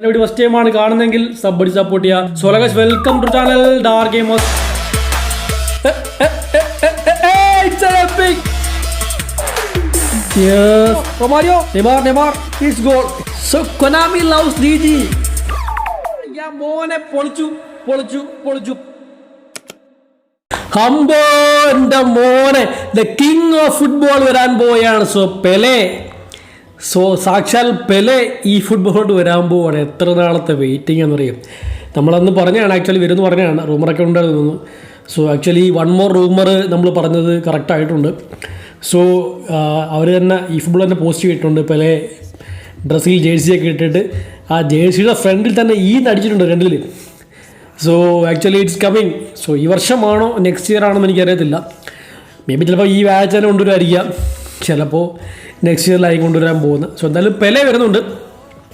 ഇവിടെ first time ആണ് കാണുന്നെങ്കിൽ സബ് അടി സപ്പോർട്ട് ചെയ്യുക so guys welcome to channel dark gamers മോനെ പൊളിച്ചു പൊളിച്ചു പൊളിച്ചു. മോനെ ദ കിങ് ഓഫ് ഫുട്ബോൾ വരാൻ പോവുകയാണ് സോ പെലെ സോ സാക്ഷാൽ പെലെ ഈ ഫുട്ബോളോട്ട് വരാൻ പോവാണ്. എത്ര നാളത്തെ വെയിറ്റിംഗ് എന്നറിയും. നമ്മളന്ന് പറഞ്ഞാണ് ആക്ച്വലി വരുന്നു പറഞ്ഞാണ് റൂമറൊക്കെ ഉണ്ടായിരുന്നു so actually one more rumour നമ്മൾ പറഞ്ഞത് കറക്റ്റായിട്ടുണ്ട് സോ അവർ തന്നെ ഈ ഫുട്ബോൾ തന്നെ പോസ്റ്റ് ചെയ്തിട്ടുണ്ട്. പെലെ ഡ്രസ്സിൽ ജേഴ്സിയൊക്കെ ഇട്ടിട്ട്. ആ ജേഴ്സിയുടെ ഫ്രണ്ടിൽ തന്നെ ഈ നടിച്ചിട്ടുണ്ട് രണ്ടിൽ so actually it's coming so ഈ വർഷമാണോ നെക്സ്റ്റ് ഇയർ ആണോ എന്ന് എനിക്കറിയത്തില്ല. മേ ബി ചിലപ്പോൾ ഈ വാച്ച് തന്നെ കൊണ്ടുവരായിരിക്കാം ചിലപ്പോൾ നെക്സ്റ്റ് ഇയറിലായി കൊണ്ടുവരാൻ പോകുന്നത് സോ എന്തായാലും പെലെ വരുന്നുണ്ട്.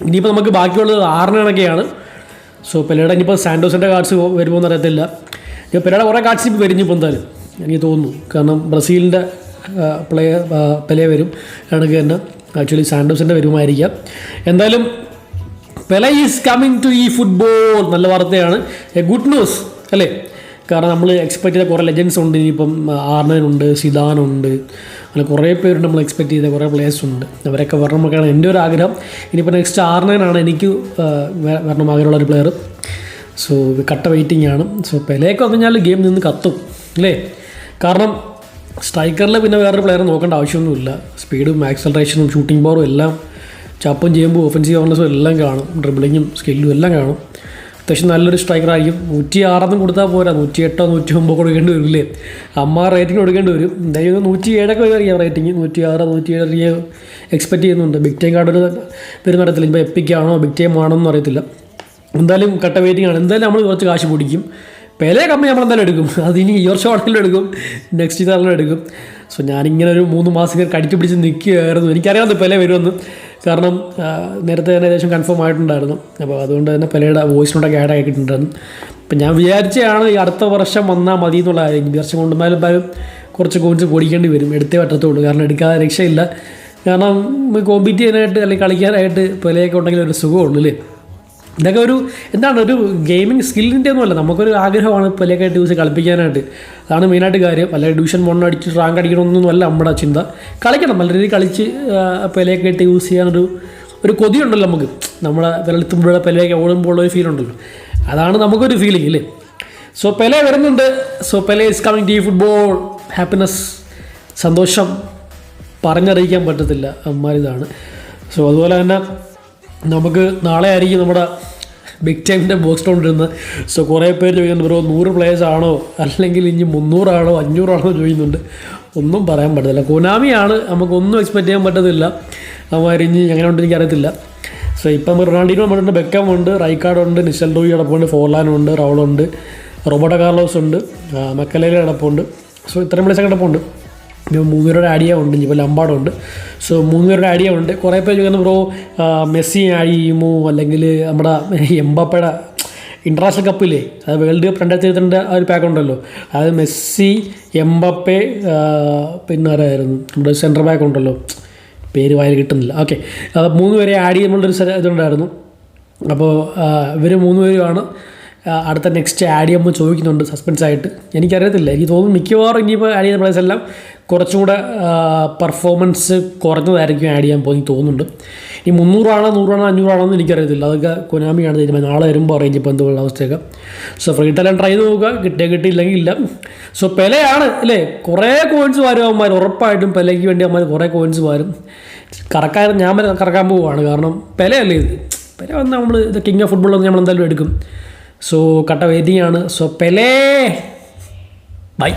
ഇനിയിപ്പോൾ നമുക്ക് ബാക്കിയുള്ളത് ആറിനൊക്കെയാണ് സോ പെലയുടെ ഇനിയിപ്പോൾ സാൻഡോസിന്റെ കാർഡ്സ് വരുമോ എന്ന് അറിയത്തില്ല. ഇപ്പോൾ പെലയുടെ കുറേ കാർഡ്സ് ഇപ്പോൾ വരും ഇപ്പോൾ എന്തായാലും. എനിക്ക് തോന്നുന്നു. കാരണം ബ്രസീലിന്റെ പ്ലെയർ പെലെ വരും. കണക്ക് തന്നെ ആക്ച്വലി സാൻഡോസിന്റെ വരുമായിരിക്കാം. എന്തായാലും പെല ഈസ് കമ്മിങ് ടു ഈ ഫുട്ബോൾ നല്ല വാർത്തയാണ്. എ ഗുഡ് ന്യൂസ് അല്ലേ? കാരണം നമ്മൾ എക്സ്പെക്ട് ചെയ്ത കുറേ ലെജൻസ് ഉണ്ട്. ഇനിയിപ്പം ആർണനുണ്ട് സിദാനുണ്ട് അങ്ങനെ കുറേ പേരുണ്ട് നമ്മൾ എക്സ്പെക്ട് ചെയ്ത കുറേ പ്ലേയേഴ്സ് ഉണ്ട്. അവരൊക്കെ വരണമെന്നൊക്കെയാണ് എന്റെ ഒരു ആഗ്രഹം. ഇനിയിപ്പോൾ നെക്സ്റ്റ് ആർണനാണ് എനിക്ക് വരണം ആഗ്രഹമുള്ള ഒരു പ്ലെയർ സോ കട്ട വെയിറ്റിംഗ് ആണ്. സോ പെലേക്ക് വന്നു കഴിഞ്ഞാൽ ഗെയിം നിന്ന് കത്തും. അല്ലേ? കാരണം സ്ട്രൈക്കറിൽ പിന്നെ വേറൊരു പ്ലെയർ നോക്കേണ്ട ആവശ്യമൊന്നുമില്ല. സ്പീഡും ആക്സലറേഷനും ഷൂട്ടിംഗ് പവറും എല്ലാം ചപ്പും ചെയ്യുമ്പോൾ ഒഫൻസീവ് അവർനെസ്സും എല്ലാം കാണും. ഡ്രിബിളിങ്ങും സ്കില്ലും എല്ലാം കാണും. അത്യാവശ്യം നല്ലൊരു സ്ട്രൈക്കറായിരിക്കും നൂറ്റി ആറൊന്നും കൊടുത്താൽ പോരാ. നൂറ്റി എട്ടോ നൂറ്റി ഒമ്പതോ കൊടുക്കേണ്ടി വരില്ലേ? അമ്മ റേറ്റിംഗ് കൊടുക്കേണ്ടി വരും. എന്തായാലും നൂറ്റി ഏഴൊക്കെ വരിക റേറ്റിംഗ് നൂറ്റി ആറ് നൂറ്റി ഏഴ് എക്സ്പെക്ട് ചെയ്യുന്നുണ്ട്. ബിഗ് ടൈം കാർഡ് വരുന്ന അറിയത്തില്ല ഇപ്പോൾ എപ്പിക്കാണോ ബിഗ് ടൈം ആണോ എന്ന് അറിയത്തില്ല. എന്തായാലും കട്ട വെയിറ്റിംഗ് ആണ്. എന്തായാലും നമ്മൾ കുറച്ച് കാശ് പിടിക്കും. പേലെ കമ്മി നമ്മൾ എന്തായാലും എടുക്കും. അതിനി ഈ വർഷം ആണെങ്കിലും എടുക്കും. നെക്സ്റ്റ് ഇയറിലും എടുക്കും. സോ ഞാനിങ്ങനെ ഒരു മൂന്ന് മാസം കടിച്ചു പിടിച്ച് നിൽക്കുകയായിരുന്നു എനിക്കറിയാമെന്ന് പെലെ വരുമെന്ന്. കാരണം നേരത്തെ തന്നെ ഏകദേശം കൺഫേം ആയിട്ടുണ്ടായിരുന്നു. അപ്പോൾ അതുകൊണ്ട് തന്നെ പലയുടെ വോയിസ് നോട്ടൊക്കെ ആഡ് ആക്കിയിട്ടുണ്ടായിരുന്നു അപ്പം ഞാൻ വിചാരിച്ചാണ് ഈ അടുത്ത വർഷം വന്നാൽ മതി എന്നുള്ള വർഷം കൊണ്ടുവന്നാലും എന്തായാലും കുറച്ച് കോൺസ് പൊടിക്കേണ്ടി വരും. എടുത്തേ പറ്റത്തുള്ളൂ. കാരണം എടുക്കാതെ രക്ഷയില്ല. കാരണം കോമ്പീറ്റ് ചെയ്യാനായിട്ട് അല്ലെങ്കിൽ കളിക്കാനായിട്ട് പലയൊക്കെ ഉണ്ടെങ്കിൽ ഒരു സുഖമുള്ളൂ അല്ലേ? ഇതൊക്കെ ഒരു എന്താണ് ഒരു ഗെയിമിംഗ് സ്കില്ലിന്റെ ഒന്നുമല്ല. നമുക്കൊരു ആഗ്രഹമാണ് പലയൊക്കെ യൂസ് കളിപ്പിക്കാനായിട്ട്. അതാണ് മെയിനായിട്ട് കാര്യം. അല്ല ഡിവിഷൻ വൺ അടിച്ച് റാങ്ക് അടിക്കണമെന്നൊന്നും അല്ല നമ്മുടെ ചിന്ത. കളിക്കണം. നല്ല രീതിയിൽ കളിച്ച് പലയൊക്കെ ഇട്ട് യൂസ് ചെയ്യാനൊരു ഒരു കൊതിയുണ്ടല്ലോ നമുക്ക്. നമ്മളെ വിരളത്തുമ്പോഴുള്ള പലയൊക്കെ ഓടുമ്പോൾ ഒരു ഫീൽ ഉണ്ടല്ലോ. അതാണ് നമുക്കൊരു ഫീലിംഗ് അല്ലേ സോ പെല വരുന്നുണ്ട്. So Pele is coming to football happiness സന്തോഷം. പറഞ്ഞറിയിക്കാൻ പറ്റത്തില്ല. അമ്മാരിതാണ്. സോ അതുപോലെ തന്നെ നമുക്ക് നാളെ ആയിരിക്കും നമ്മുടെ ബിഗ് ടൈമിന്റെ ബോക്സ് കൊണ്ടിരുന്നത് സോ കുറേ പേര് ചോദിക്കുന്നുണ്ട് ബ്രോ നൂറ് പ്ലേയേഴ്സ് ആണോ? അല്ലെങ്കിൽ ഇനി മുന്നൂറാണോ അഞ്ഞൂറാണോ ചോദിക്കുന്നുണ്ട്. ഒന്നും പറയാൻ പറ്റത്തില്ല. കൊനാമിയാണ് നമുക്കൊന്നും എക്സ്പെക്റ്റ് ചെയ്യാൻ പറ്റത്തില്ല. അവരിഞ്ഞ് എങ്ങനെ ഉണ്ടെന്ന് എനിക്കറിയത്തില്ല സോ ഇപ്പം റൊണാൾഡിനോ നമ്മളുണ്ട് ബെക്കം ഉണ്ട് റൈക്കാർഡ് ഉണ്ട് നിഷൽ ഡോയി അടപ്പുണ്ട് ഫോർലാൻ ഉണ്ട് റൗളുണ്ട് റോബർട്ടോ കാർലോസ് ഉണ്ട് മക്കലയിൽ അടപ്പുണ്ട്. സോ ഇത്രയും പ്ലേസ് കിടപ്പുണ്ട് ഇനി മൂന്ന് പേരുടെ ആഡിയ ഉണ്ട് ഇനിയിപ്പോൾ ലംബാടുണ്ട് സോ മൂന്ന് പേരുടെ ആഡിയ ഉണ്ട്. കുറേ പേര് ചോദിക്കുന്നത് ബ്രോ മെസ്സി ആഡ് ചെയ്യുമോ അല്ലെങ്കിൽ നമ്മുടെ എംബാപ്പയുടെ ഇന്റർനാഷണൽ കപ്പില്ലേ അത് വേൾഡ് കപ്പ് രണ്ടായിരത്തി ഇരുപത്തിരണ്ട് ആ ഒരു പാക്ക് ഉണ്ടല്ലോ. അതായത് മെസ്സി എംബാപ്പെ പിന്നെ ആരായിരുന്നു? നമ്മുടെ സെന്റർ ബാക്ക് ഉണ്ടല്ലോ. പേര് വായിൽ കിട്ടുന്നില്ല. ഓക്കെ മൂന്ന് പേരെ ആഡ് സ്ഥലം ഇതുണ്ടായിരുന്നു. അപ്പോൾ ഇവർ മൂന്ന് പേരുമാണ് അടുത്ത നെക്സ്റ്റ് ആഡ് ചെയ്യുമ്പോൾ ചോദിക്കുന്നുണ്ട് സസ്പെൻസ് ആയിട്ട്. എനിക്കറിയത്തില്ല. എനിക്ക് തോന്നുന്നു മിക്കവാറും ഇനിയിപ്പോൾ ആഡ് ചെയ്യുന്ന പ്ലേസ് എല്ലാം കുറച്ചും കൂടെ പെർഫോമൻസ് കുറഞ്ഞതായിരിക്കും ആഡ് ചെയ്യാൻ പോയി തോന്നുന്നുണ്ട്. ഈ മുന്നൂറാണോ നൂറാണോ അഞ്ഞൂറാണോ എന്ന് എനിക്കറിയത്തില്ല. അതൊക്കെ കൊനാമിയാണ് തീരുമാനം നാളെ വരുമ്പോൾ അറിയാം ഇപ്പോൾ എന്തുള്ള അവസ്ഥയൊക്കെ. സോ ഫ്രീ ടൈം ട്രൈ ചെയ്ത് നോക്കുക. കിട്ടിയാൽ കിട്ടിയില്ലെങ്കിൽ ഇല്ല. സോ പെലയാണ് അല്ലേ? കുറേ കോയിൻസ് വരും അവന്മാർ ഉറപ്പായിട്ടും പെലയ്ക്ക് വേണ്ടി അവന്മാർ കുറേ കോയിൻസ് വരും. കറക്കാൻ ഞാൻ കറക്കാൻ പോവുകയാണ്. കാരണം പെലയല്ലേ ഇത്? പെല വന്നാൽ നമ്മൾ ഇത് കിങ് ഓഫ് ഫുട്ബോൾ നമ്മൾ എന്തായാലും എടുക്കും. സോ കട്ട വെയിറ്റിംഗ് ആണ് സോ പെലേ! ബൈ.